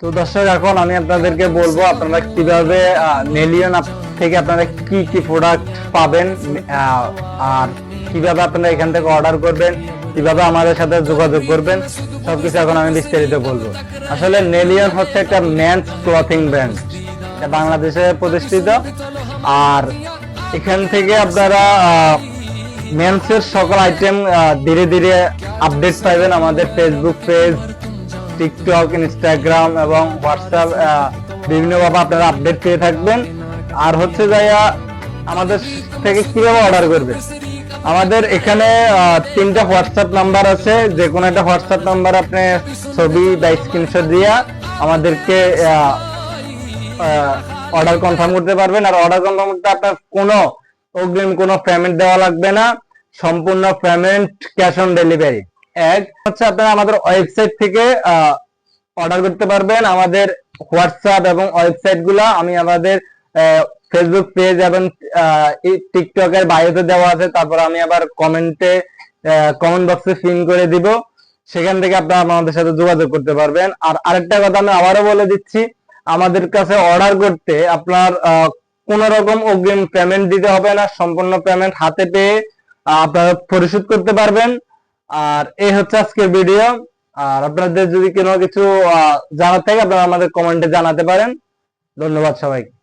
তো দর্শক, এখন আমি আপনাদেরকে বলব, আপনারা কীভাবে নেলিয়ন থেকে আপনারা কি কি প্রোডাক্ট পাবেন আর কীভাবে আপনারা এখান থেকে অর্ডার করবেন, কীভাবে আমাদের সাথে যোগাযোগ করবেন, সবকিছু এখন আমি বিস্তারিত বলব। আসলে নেলিয়ন হচ্ছে একটা ম্যানস ক্লথিং ব্র্যান্ড এটা বাংলাদেশে প্রতিষ্ঠিত, আর এখান থেকে আপনারা মেন্সের সকল আইটেম ধীরে ধীরে আপডেট পাবেন আমাদের ফেসবুক পেজ টিকটক ইনস্টাগ্রাম এবং হোয়াটসঅ্যাপ বিভিন্নভাবে আপনারা আপডেট পেয়ে থাকবেন। আর হচ্ছে যাইয়া আমাদের থেকে কীভাবে অর্ডার করবেন আমাদের এখানে তিনটা হোয়াটসঅ্যাপ নাম্বার আছে। যে কোনো একটা হোয়াটসঅ্যাপ নাম্বার আপনি ছবি বা স্ক্রিনশট দিয়া আমাদেরকে অর্ডার কনফার্ম করতে পারবেন। আর অর্ডার কনফার্ম করতে আপনার কোনো অগ্রিম কোনো পেমেন্ট দেওয়া লাগবে না। সম্পূর্ণ পেমেন্ট ক্যাশ অন ডেলিভারি এক হচ্ছে আপনারা আমাদের ওয়েবসাইট থেকে অর্ডার করতে পারবেন। আমাদের হোয়াটসঅ্যাপ এবং ওয়েবসাইটগুলা আমি আমাদের ফেসবুক পেজ এবং টিকটকের বায়োতে দেওয়া আছে। তারপর আমি আবার কমেন্টে কমেন্ট বক্সে পিন করে দিব। সেখান থেকে আপনারা আমাদের সাথে যোগাযোগ করতে পারবেন। আর আরেকটা কথা আমি আবারও বলে দিচ্ছি, আমাদের কাছে অর্ডার করতে আপনার কোন রকম অগ্রিম পেমেন্ট দিতে হবে না। সম্পূর্ণ পেমেন্ট হাতে পেয়ে আপনারা পরিশোধ করতে পারবেন। আর এই হচ্ছে আজকের ভিডিও আর আপনাদের যদি কোনো কিছু জানার থাকে, আপনারা আমাদের কমেন্টে জানাতে পারেন। ধন্যবাদ সবাইকে।